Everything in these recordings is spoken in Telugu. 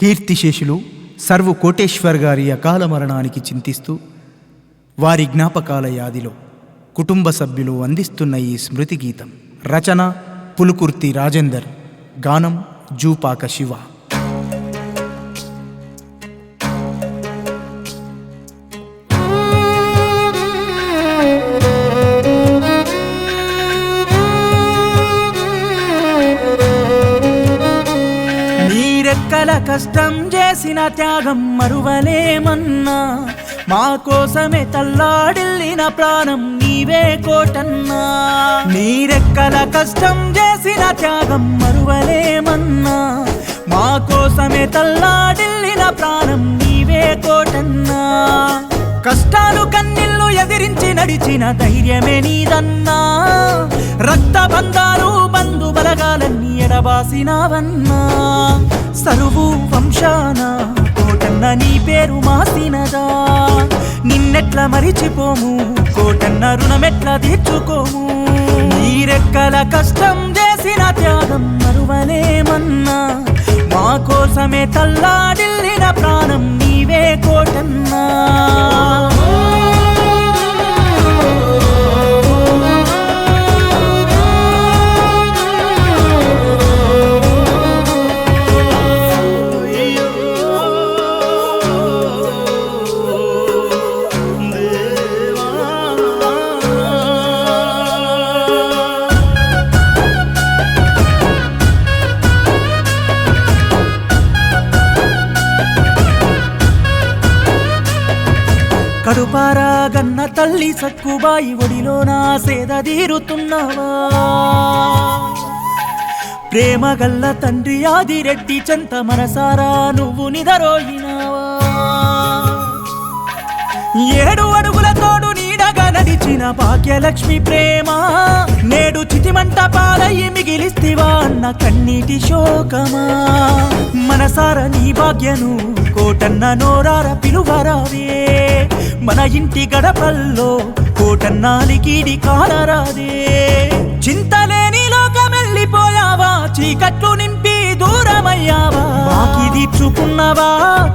కీర్తిశేషులు సర్వు కోటేశ్వర్ గారి అకాల మరణానికి చింతిస్తూ వారి జ్ఞాపకాల యాదిలో కుటుంబ సభ్యులు అందిస్తున్న ఈ స్మృతి గీతం రచన పులుకుర్తి రాజేందర్ గానం జూపాక శివ. మీరెక్కల కష్టం చేసిన త్యాగం మరువలేమన్నా. మా కోసమే తల్లాడిల్లిన ప్రాణం నీవే కోటన్నా. నీరెక్కల కష్టం చేసిన త్యాగం మరువలేమన్నా. మా కోసమే తల్లాడిల్లిన ప్రాణం నీవే కోటన్నా. కష్టాలు కన్నీళ్ళు ఎదిరించి నడిచిన ధైర్యమే నీదన్నా. రక్త బంధాలు బంధు బలగాలన్నీ ఎడబాసినావన్నా. సరువు వంశాన? కోటన్న నీ పేరు మాసినదా? నిన్నెట్లా మరిచిపోము? కోటన్న రుణమెట్లా తీర్చుకోము? నీరెక్కల కష్టం చేసిన త్యాగం మరువలేమన్నా? మా కోసమే తల్లాడిల్లిన ప్రా కడుపారా తల్లి సక్కుబాయి ఒడిలో నా సేద తీరుతున్నావా? ప్రేమ గల్ల తండ్రి ఆదిరెడ్డి చెంత మనసారా నువ్వు నిదరోయినావా? ఏడు అడుగుల తోడు నీడగా నడిచిన భాగ్యలక్ష్మి ప్రేమ నేడు చితిమంట పాలయ్యి మిగిలిస్తివా అన్న కన్నీటి శోకమా? మనసార నీ భాగ్యను కోటన్న నోరార పిలువరావే మన ఇంటి గడపల్లో కోటన్నాలికిడి కాలరాదే. చింతలేని లోకమెళ్ళిపోయావా చీకట్లు నింపి దూరమయ్యావా? బాకి తీర్చుకున్నవా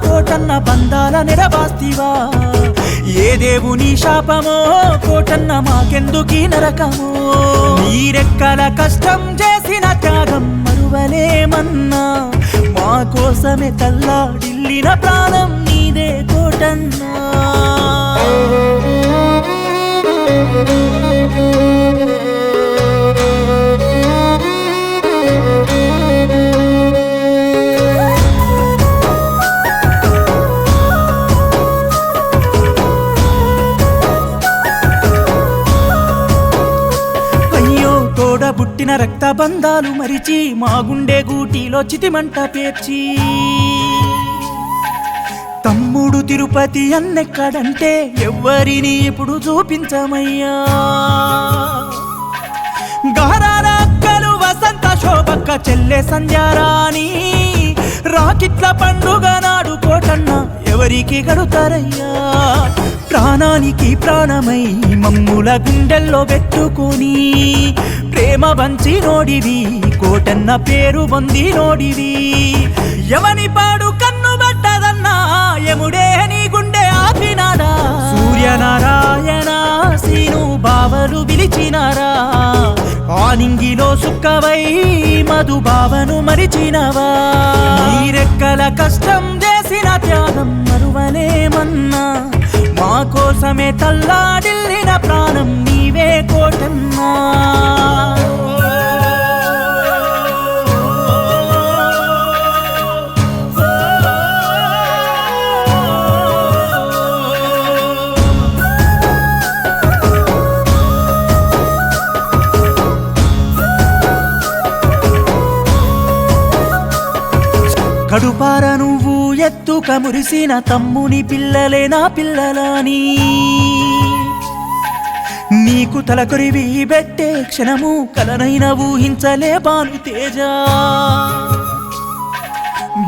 కోటన్న బంధాల నిరబాస్తివా ఏ దేవుని శాపమో కోటన్న మాకెందుకీ నరకమో? నీరెక్కల కష్టం చేసిన త్యాగం మరువలేమన్నా? మా కోసమే తల్లాడిల్లిన ప్రాణం నీదే కోటన్నా. పుట్టిన తోడబుట్టిన రక్త బంధాలు మరిచి మా గుండె గూటిలో చితిమంట పేర్చి. తమ్ముడు తిరుపతి అన్నెక్కడంటే ఎవ్వరిని ఇప్పుడు చూపించమయ్యా. గారాల వసంత శోభక్క చెల్లె సంధ్యారాణి రాకిట్ల పండుగ నాడు కోటన్న ఎవరికి గడుతారయ్యా ప్రాణానికి ప్రాణమై మమ్ముల గుండెల్లో పెట్టుకొని ప్రేమ వంచి నోడివి కోటన్న పేరు పొంది నోడివి. ఎవని పా యముడే నీ గుండె ఆపినాడా సూర్యనారాయణ సీను బావలు పిలిచినారా ఆనింగిలో సుక్కవై మధు బావను మరిచినవా నీరెక్కల కష్టం చేసిన త్యాగం మరువలేమన్నా మా కోసమే తల్లాడిల్లిన ప్రాణం నీవే కోటన్నా కడుపార నువ్వు ఎత్తుక మురిసిన తమ్ముని పిల్లలే నా పిల్లలాని. నీకు తలకొరివి పెట్టే క్షణము కలనైన ఊహించలే బాను తేజ.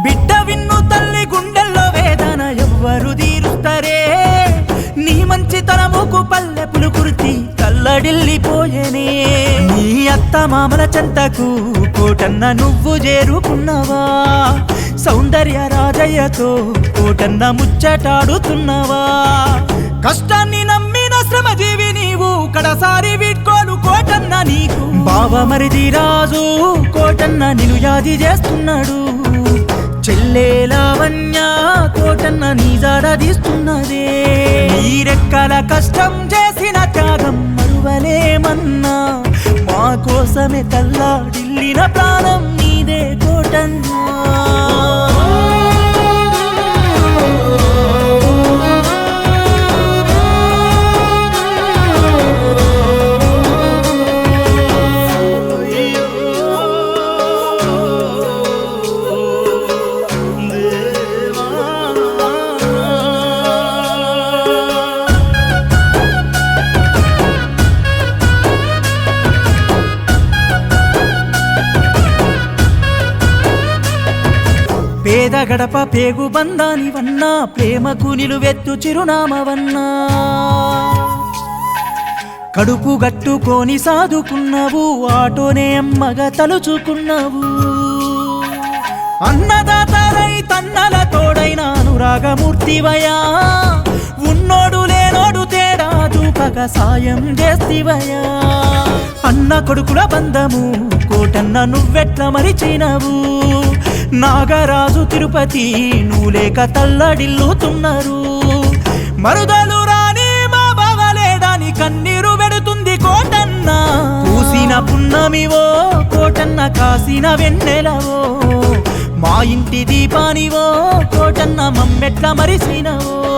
బిడ్డ విన్ను తల్లి గుండెల్లో వేదన ఎవ్వరు తీరుస్తరే. నీ మంచి తలముకు పల్లె పులుకుర్తి తల్లడిల్లిపోయేనే. నీ అత్త మామల చెంతకు కోటన్న నువ్వు చేరుకున్నావా? సౌందర్య రాజయ్యతో కోటన్న ముచ్చటాడుతున్నవా? కష్టాన్ని నమ్మిన శ్రమజీవి నీవు కడసారి వీడ్కోలు కోటన్న నీకు. బావమరిది రాజు కోటన్న నిన్ను యాది చేస్తున్నాడు. చెల్లే లావణ్య కోటన్న నీ తీస్తున్నదే. ఈ రెక్కల కష్టం చేసిన త్యాగం మరువలేమన్నా. మా కోసమే తల్లాడిల్లిన ప్రాణం నీదే కోటన్నా. పేద గడప పేగు బంధానివన్నా ప్రేమకు నిలువెత్తు చిరునామవన్నా. కడుపు గట్టుకొని సాదుకున్నావు ఆటోనే అమ్మగా తలుచుకున్నావు. అన్నదాతలై తన్నల తోడైన అనురాగమూర్తివయా ఉన్నోడు లేనోడు తేడా చూపక సాయం చేస్తివయా అన్న కొడుకుల బంధము కోటన్న నువ్వెట్ల మరిచినవు? నాగరాజు తిరుపతి నువ్వు లేక తల్లడిల్లుతున్నారు. మరుదలు రాని మా బావలేదని కన్నీరు పెడుతుంది కోటన్న. పూసిన పున్నమివో కోటన్న కాసిన వెన్నెలవో. మా ఇంటి దీపానివో కోటన్న మమ్మెట్ల మరిసినవో.